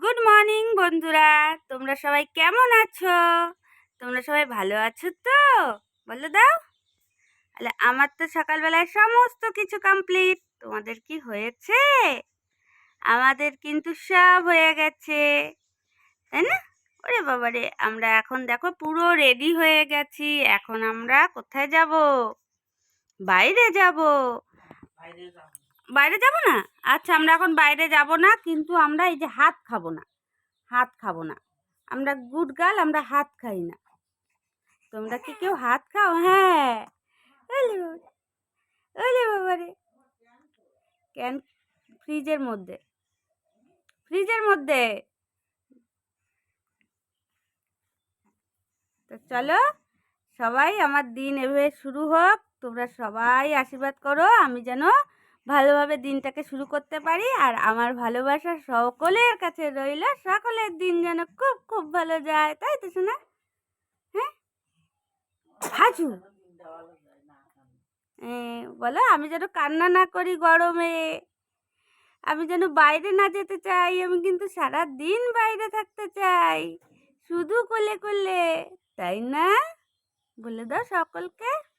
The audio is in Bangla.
গুড মর্নিং বন্ধুরা। তোমরা সবাই কেমন আছো? তোমরা সবাই ভালো আছো তো? বলো দাও। তাহলে আমার তো সকালবেলায় সমস্ত কিছু কমপ্লিট তোমাদের কি হয়েছে? আমাদের কিন্তু সব হয়ে গেছে। তাই না? ওরে বাবারে, আমরা এখন দেখো পুরো রেডি হয়ে গেছি। এখন আমরা কোথায় যাব? বাইরে যাব। বাইরে যাব। না? আচ্ছা আমরা এখন বাইরে যাব না, কিন্তু আমরা এই যে হাত খাব না। হাত খাব না। আমরা গুড গাল আমরা হাত খাই না। তোমরা কি কেউ হাত খাও? হ্যাঁ। ওলে বাবা বাবারে। কেন? ফ্রিজের মধ্যে। ফ্রিজের মধ্যে। তো চলো, সবাই আমার দিন এভাবে শুরু হোক। তোমরা সবাই আশীর্বাদ করো, আমি যেন ভালোভাবে দিনটাকে শুরু করতে পারি। আর আমার ভালোবাসা সকলের কাছে রইল, সকলের দিন যেন খুব খুব ভালো যায়। তাই তো শোনা হ্যাঁ? হাজু বলো, আমি যেন কান্না না করি গরমে। আমি যেন বাইরে না যেতে চাই, আমি কিন্তু সারা দিন বাইরে থাকতে চাই। শুধু কোলে কোলে। তাই না? বলে দাও সকলকে।